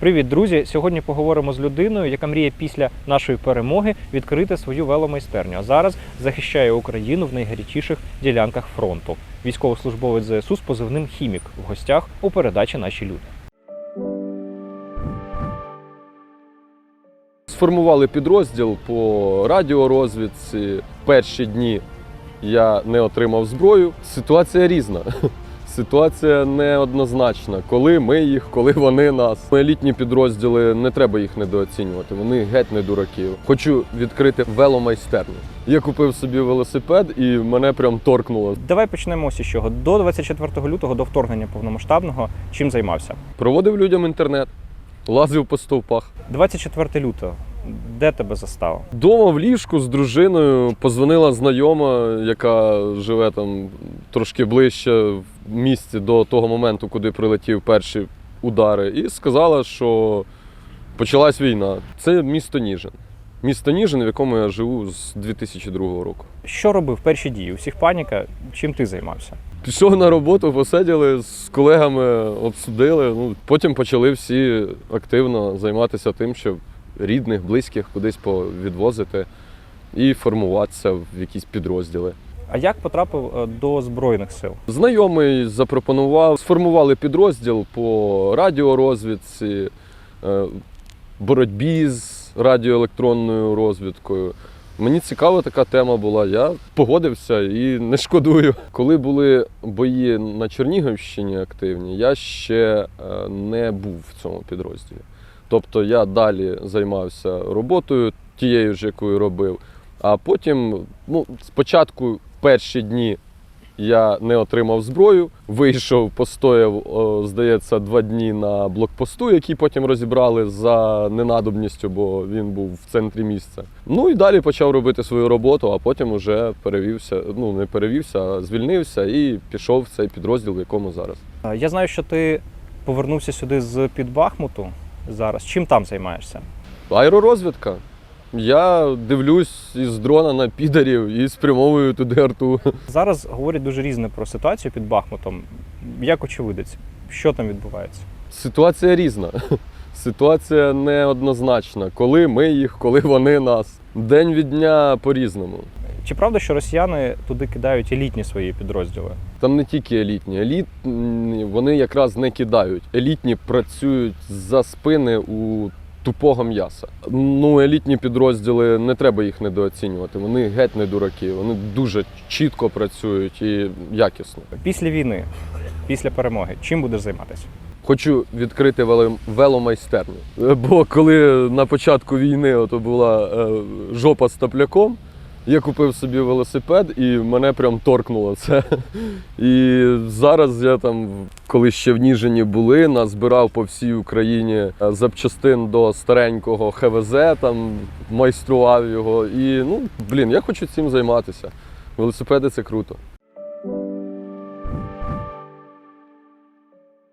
Привіт, друзі! Сьогодні поговоримо з людиною, яка мріє після нашої перемоги відкрити свою веломайстерню. А зараз захищає Україну в найгарячіших ділянках фронту. Військовослужбовець ЗСУ з позивним Хімік в гостях у передачі Наші люди. Сформували підрозділ по радіорозвідці. Перші дні я не отримав зброю. Ситуація різна. Ситуація неоднозначна. Коли ми їх, коли вони нас. Елітні підрозділи не треба їх недооцінювати. Вони геть не дураки. Хочу відкрити веломайстерню. Я купив собі велосипед і мене прям торкнуло. Давай почнемо ось із чого. До 24 лютого, до вторгнення повномасштабного, чим займався? Проводив людям інтернет, лазив по стовпах. 24 лютого. Де тебе застало? Дома в ліжку з дружиною позвонила знайома, яка живе там трошки ближче в місті до того моменту, куди прилетів перші удари, і сказала, що почалась війна. Це місто Ніжин. Місто Ніжин, в якому я живу з 2002 року. Що робив перші дії? У всіх паніка. Чим ти займався? Пішов на роботу, посиділи з колегами, обсудили. Ну, потім почали всі активно займатися тим, щоб рідних, близьких кудись повідвозити і формуватися в якісь підрозділи. А як потрапив е, до Збройних сил? Знайомий запропонував, сформували підрозділ по радіорозвідці, е, боротьбі з радіоелектронною розвідкою. Мені цікава така тема була. Я погодився і не шкодую. Коли були бої на Чернігівщині активні, я ще е, не був в цьому підрозділі. Тобто я далі займався роботою, тією ж, якою робив. А потім, ну, спочатку в перші дні я не отримав зброю, вийшов, постояв, здається, два дні на блокпосту, який потім розібрали за ненадобністю, бо він був в центрі місця. Ну і далі почав робити свою роботу, а потім вже перевівся, ну не перевівся, а звільнився і пішов в цей підрозділ, в якому зараз. Я знаю, що ти повернувся сюди з під Бахмуту зараз. Чим там займаєшся? Аеророзвідка. Я дивлюсь із дрона на підарів і спрямовую туди арту. Зараз говорять дуже різне про ситуацію під Бахмутом. Як очевидець, що там відбувається? Ситуація різна. Ситуація неоднозначна. Коли ми їх, коли вони нас. День від дня по-різному. Чи правда, що росіяни туди кидають елітні свої підрозділи? Там не тільки елітні, елітні вони якраз не кидають. Елітні працюють за спини у тупого м'яса. Ну, елітні підрозділи не треба їх недооцінювати. Вони геть не дураки. Вони дуже чітко працюють і якісно. Pісля війни, після перемоги, чим будеш займатися? Хочу відкрити вело- веломайстерню. Бо коли на початку війни ото була е, жопа з топляком, я купив собі велосипед і мене прям торкнуло це. І зараз я там, коли ще в Ніжині були, назбирав по всій Україні е, запчастин до старенького ХВЗ, там майстрував його. І ну, блін, я хочу цим займатися. Велосипеди це круто.